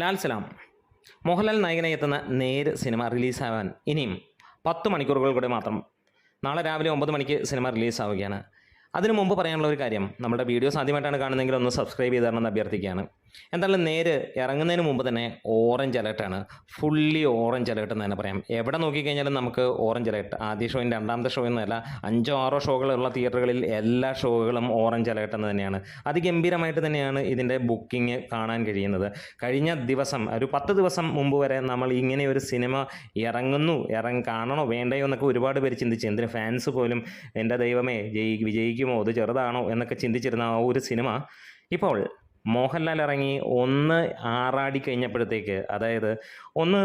ലാൽ സലാം. മോഹൻലാൽ നായകനായി എത്തുന്ന നേര് സിനിമ റിലീസാവാൻ ഇനിയും പത്ത് മണിക്കൂറുകൾ കൂടെ മാത്രം. നാളെ രാവിലെ ഒമ്പത് മണിക്ക് സിനിമ റിലീസാവുകയാണ്. അതിനു മുമ്പ് പറയാനുള്ള ഒരു കാര്യം നമ്മുടെ വീഡിയോസ് ആദ്യമായിട്ടാണ് കാണുന്നതെങ്കിൽ ഒന്ന് സബ്സ്ക്രൈബ് ചെയ്ത് തരണമെന്ന് അഭ്യർത്ഥിക്കുകയാണ്. എന്തായാലും നേര് ഇറങ്ങുന്നതിന് മുമ്പ് തന്നെ ഓറഞ്ച് അലേർട്ടാണ് ഫുള്ളി ഓറഞ്ച് അലേർട്ട് എന്ന് തന്നെ പറയാം. എവിടെ നോക്കിക്കഴിഞ്ഞാലും നമുക്ക് ഓറഞ്ച് അലേർട്ട് ആദ്യ ഷോയും രണ്ടാമത്തെ ഷോ എന്നല്ല അഞ്ചോ ആറോ ഷോകളുള്ള തിയേറ്ററുകളിൽ എല്ലാ ഷോകളും ഓറഞ്ച് അലേർട്ട് എന്ന് തന്നെയാണ്. അതിഗംഭീരമായിട്ട് തന്നെയാണ് ഇതിന്റെ ബുക്കിംഗ് കാണാൻ കഴിയുന്നത്. കഴിഞ്ഞ ദിവസം ഒരു പത്ത് ദിവസം മുമ്പ് വരെ നമ്മൾ ഇങ്ങനെ ഒരു സിനിമ ഇറങ്ങുന്നു ഇറങ്ങി കാണണോ വേണ്ടയോ എന്നൊക്കെ ഒരുപാട് പേര് ചിന്തിച്ച് എന്തിന് ഫാൻസ് പോലും എന്റെ ദൈവമേ ജയി വിജയിക്കുമോ അത് ചെറുതാണോ എന്നൊക്കെ ചിന്തിച്ചിരുന്ന ആ ഒരു സിനിമ ഇപ്പോൾ മോഹൻലാൽ ഇറങ്ങി ഒന്ന് ആറാടി കഴിഞ്ഞപ്പോഴത്തേക്ക് അതായത് ഒന്ന്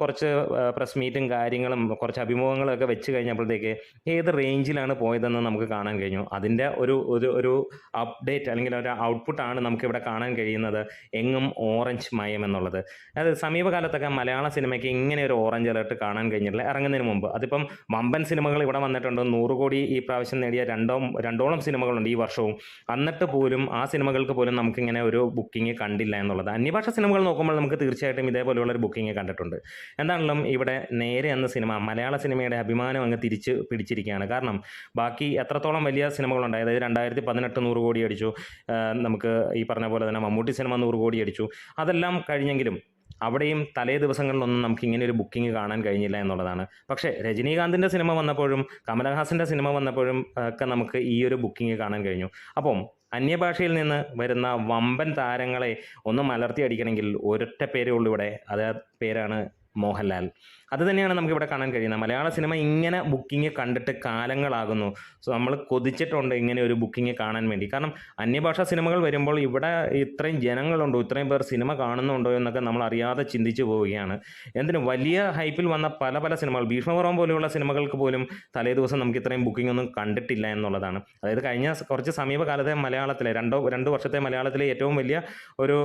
കുറച്ച് പ്രസ് മീറ്റും കാര്യങ്ങളും കുറച്ച് അഭിമുഖങ്ങളും ഒക്കെ വെച്ച് കഴിഞ്ഞപ്പോഴത്തേക്ക് ഏത് റേഞ്ചിലാണ് പോയതെന്ന് നമുക്ക് കാണാൻ കഴിഞ്ഞു. അതിന്റെ ഒരു ഒരു ഒരു അപ്ഡേറ്റ് അല്ലെങ്കിൽ ഒരു ഔട്ട്പുട്ടാണ് നമുക്കിവിടെ കാണാൻ കഴിയുന്നത്. എങ്ങും ഓറഞ്ച് മയം എന്നുള്ളത്. അതായത് സമീപകാലത്തൊക്കെ മലയാള സിനിമയ്ക്ക് ഇങ്ങനെ ഒരു ഓറഞ്ച് അലേർട്ട് കാണാൻ കഴിഞ്ഞിട്ടില്ല. ഇറങ്ങുന്നതിന് മുമ്പ്. അതിപ്പം വമ്പൻ സിനിമകൾ ഇവിടെ വന്നിട്ടുണ്ട്. നൂറ് കോടി ഈ പ്രാവശ്യം നേടിയ രണ്ടോ രണ്ടോളം സിനിമകളുണ്ട് ഈ വർഷവും. എന്നിട്ട് പോലും ആ സിനിമകൾക്ക് പോലും നമുക്കിങ്ങനെ ഒരു ബുക്കിംഗ് കണ്ടില്ല എന്നുള്ളത്. അന്യഭാഷ സിനിമകൾ നോക്കുമ്പോൾ നമുക്ക് തീർച്ചയായിട്ടും ഇതേപോലെയുള്ള ഒരു ബുക്കിംഗ് കണ്ടിട്ടുണ്ട്. എന്താണെങ്കിലും ഇവിടെ നേരെ എന്ന സിനിമ മലയാള സിനിമയുടെ അഭിമാനം അങ്ങ് തിരിച്ച് പിടിച്ചിരിക്കുകയാണ്. കാരണം ബാക്കി എത്രത്തോളം വലിയ സിനിമകളുണ്ട് അതായത് രണ്ടായിരത്തി പതിനെട്ട് നൂറ് കോടി അടിച്ചു നമുക്ക് ഈ പറഞ്ഞ പോലെ തന്നെ മമ്മൂട്ടി സിനിമ നൂറ് കോടി അടിച്ചു അതെല്ലാം കഴിഞ്ഞെങ്കിലും അവിടെയും തലേ ദിവസങ്ങളിലൊന്നും നമുക്ക് ഇങ്ങനെ ഒരു ബുക്കിംഗ് കാണാൻ കഴിഞ്ഞില്ല എന്നുള്ളതാണ്. പക്ഷേ രജനീകാന്തിന്റെ സിനിമ വന്നപ്പോഴും കമലഹാസന്റെ സിനിമ വന്നപ്പോഴും ഒക്കെ നമുക്ക് ഈ ഒരു ബുക്കിംഗ് കാണാൻ കഴിഞ്ഞു. അപ്പം അന്യഭാഷയിൽ നിന്ന് വരുന്ന വമ്പൻ താരങ്ങളെ ഒന്ന് മലർത്തി അടിക്കണമെങ്കിൽ ഒരൊറ്റ പേരേ ഉള്ളൂ ഇവിടെ. അത് പേരാണ് മോഹൻലാൽ. അത് തന്നെയാണ് നമുക്കിവിടെ കാണാൻ കഴിയുന്നത്. മലയാള സിനിമ ഇങ്ങനെ ബുക്കിംഗ് കണ്ടിട്ട് കാലങ്ങളാകുന്നു. സോ നമ്മൾ കൊതിച്ചിട്ടുണ്ട് ഇങ്ങനെ ഒരു ബുക്കിംഗ് കാണാൻ വേണ്ടി. കാരണം അന്യഭാഷാ സിനിമകൾ വരുമ്പോൾ ഇവിടെ ഇത്രയും ജനങ്ങളുണ്ടോ ഇത്രയും പേർ സിനിമ കാണുന്നുണ്ടോ എന്നൊക്കെ നമ്മൾ അറിയാതെ ചിന്തിച്ചു പോവുകയാണ്. എന്തിനും വലിയ ഹൈപ്പിൽ വന്ന പല പല സിനിമകൾ ഭീഷ്മപുറം പോലെയുള്ള സിനിമകൾക്ക് പോലും തലേ ദിവസം നമുക്ക് ഇത്രയും ബുക്കിംഗ് ഒന്നും കണ്ടിട്ടില്ല എന്നുള്ളതാണ്. അതായത് കഴിഞ്ഞ കുറച്ച് സമീപകാലത്തെ മലയാളത്തിലെ രണ്ടോ രണ്ട് വർഷത്തെ മലയാളത്തിലെ ഏറ്റവും വലിയ ഒരു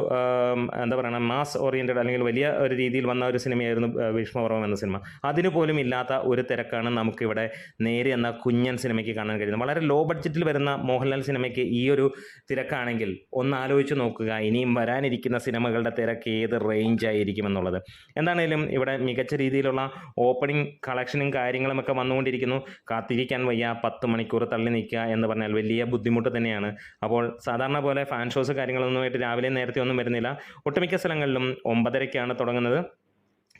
എന്താ പറയുക മാസ് ഓറിയന്റഡ് അല്ലെങ്കിൽ വലിയ ഒരു രീതിയിൽ വന്ന ഒരു സിനിമയായിരുന്നു ആ, ഭീഷ്മപർവം എന്ന സിനിമ. അതിന് പോലും ഇല്ലാത്ത ഒരു തിരക്കാണ് നമുക്കിവിടെ നേരെ എന്ന കുഞ്ഞൻ സിനിമയ്ക്ക് കാണാൻ കഴിയുന്നത്. വളരെ ലോ ബഡ്ജറ്റിൽ വരുന്ന മോഹൻലാൽ സിനിമയ്ക്ക് ഈ ഒരു തിരക്കാണെങ്കിൽ ഒന്ന് ആലോചിച്ച് നോക്കുക. ഇനിയും വരാനിരിക്കുന്ന സിനിമകളുടെ തിരക്ക് ഏത് റേഞ്ച് ആയിരിക്കും എന്നുള്ളത് എന്താണേലും ഇവിടെ മികച്ച രീതിയിലുള്ള ഓപ്പണിംഗ് കളക്ഷനും കാര്യങ്ങളും ഒക്കെ വന്നുകൊണ്ടിരിക്കുന്നു. കാത്തിരിക്കാൻ വയ്യ പത്ത് മണിക്കൂർ തള്ളി നിൽക്കുക എന്ന് പറഞ്ഞാൽ വലിയ ബുദ്ധിമുട്ട് തന്നെയാണ്. അപ്പോൾ സാധാരണ പോലെ ഫാൻ ഷോസ് കാര്യങ്ങളൊന്നുമായിട്ട് രാവിലെ നേരത്തെ ഒന്നും വരുന്നില്ല. ഒട്ടുമിക്ക സ്ഥലങ്ങളിലും ഒമ്പതരയ്ക്കാണ് തുടങ്ങുന്നത്.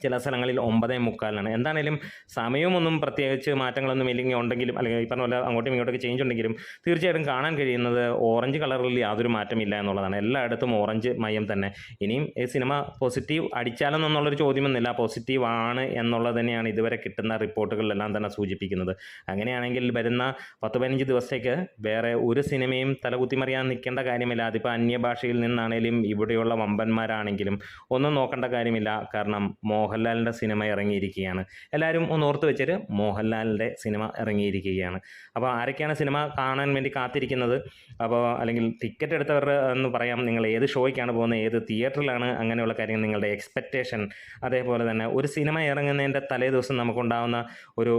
ചില സ്ഥലങ്ങളിൽ ഒമ്പതേ മുക്കാലിനാണ്. എന്താണേലും സമയമൊന്നും പ്രത്യേകിച്ച് മാറ്റങ്ങളൊന്നും ഇല്ലെങ്കിൽ ഉണ്ടെങ്കിലും അല്ലെങ്കിൽ ഈ പറഞ്ഞ പോലെ അങ്ങോട്ടും ഇങ്ങോട്ടൊക്കെ ചേഞ്ച് ഉണ്ടെങ്കിലും തീർച്ചയായിട്ടും കാണാൻ കഴിയുന്നത് ഓറഞ്ച് കളറിൽ യാതൊരു മാറ്റമില്ല എന്നുള്ളതാണ്. എല്ലായിടത്തും ഓറഞ്ച് മയം തന്നെ. ഇനിയും ഈ സിനിമ പോസിറ്റീവ് അടിച്ചാലെന്നുള്ളൊരു ചോദ്യമൊന്നുമില്ല. പോസിറ്റീവ് ആണ് എന്നുള്ളത് തന്നെയാണ് ഇതുവരെ കിട്ടുന്ന റിപ്പോർട്ടുകളിലെല്ലാം തന്നെ സൂചിപ്പിക്കുന്നത്. അങ്ങനെയാണെങ്കിൽ വരുന്ന പത്ത് പതിനഞ്ച് ദിവസത്തേക്ക് വേറെ ഒരു സിനിമയും തലകുത്തിമറിയാൻ നിൽക്കേണ്ട കാര്യമില്ല. അതിപ്പോൾ അന്യഭാഷയിൽ നിന്നാണേലും ഇവിടെയുള്ള വമ്പന്മാരാണെങ്കിലും ഒന്നും നോക്കേണ്ട കാര്യമില്ല. കാരണം മോഹൻലാലിന്റെ സിനിമ ഇറങ്ങിയിരിക്കുകയാണ്. എല്ലാവരും ഒന്ന് ഓർത്ത് വെച്ചിട്ട് മോഹൻലാലിന്റെ സിനിമ ഇറങ്ങിയിരിക്കുകയാണ്. അപ്പോൾ ആരൊക്കെയാണ് സിനിമ കാണാൻ വേണ്ടി കാത്തിരിക്കുന്നത്? അപ്പോൾ അല്ലെങ്കിൽ ടിക്കറ്റ് എടുത്തവർ എന്ന് പറയാം നിങ്ങൾ ഏത് ഷോയ്ക്കാണ് പോകുന്നത് ഏത് തിയേറ്ററിലാണ് അങ്ങനെയുള്ള കാര്യങ്ങൾ നിങ്ങളുടെ എക്സ്പെക്റ്റേഷൻ അതേപോലെ തന്നെ ഒരു സിനിമ ഇറങ്ങുന്നതിന്റെ തലേ ദിവസം നമുക്കുണ്ടാകുന്ന ഒരു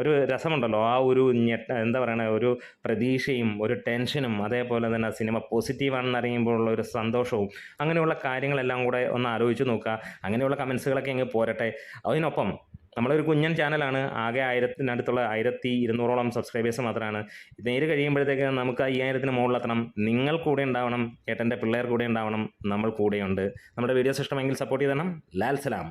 ഒരു രസമുണ്ടല്ലോ. ആ ഒരു എന്താ പറയുക ഒരു പ്രതീക്ഷയും ഒരു ടെൻഷനും അതേപോലെ തന്നെ സിനിമ പോസിറ്റീവാണെന്ന് അറിയുമ്പോഴുള്ള ഒരു സന്തോഷവും അങ്ങനെയുള്ള കാര്യങ്ങളെല്ലാം കൂടെ ഒന്ന് ആലോചിച്ച് നോക്കുക. അങ്ങനെയുള്ള കമൻസുകളൊക്കെ അങ്ങ് പോരട്ടെ. അതിനൊപ്പം നമ്മളൊരു കുഞ്ഞൻ ചാനലാണ്. ആകെ ആയിരത്തിനടുത്തുള്ള ആയിരത്തി ഇരുന്നൂറോളം സബ്സ്ക്രൈബേഴ്സ് മാത്രമാണ് നേര് കഴിയുമ്പോഴത്തേക്ക് നമുക്ക് അയ്യായിരത്തിന് മുകളിലെത്തണം. നിങ്ങൾ കൂടെ ഉണ്ടാവണം. ഏട്ടന്റെ പിള്ളേർ കൂടെ ഉണ്ടാവണം. നമ്മൾ കൂടെയുണ്ട്. നമ്മുടെ വീഡിയോസ് ഇഷ്ടമെങ്കിൽ സപ്പോർട്ട് ചെയ്തണം. ലാൽ സലാം.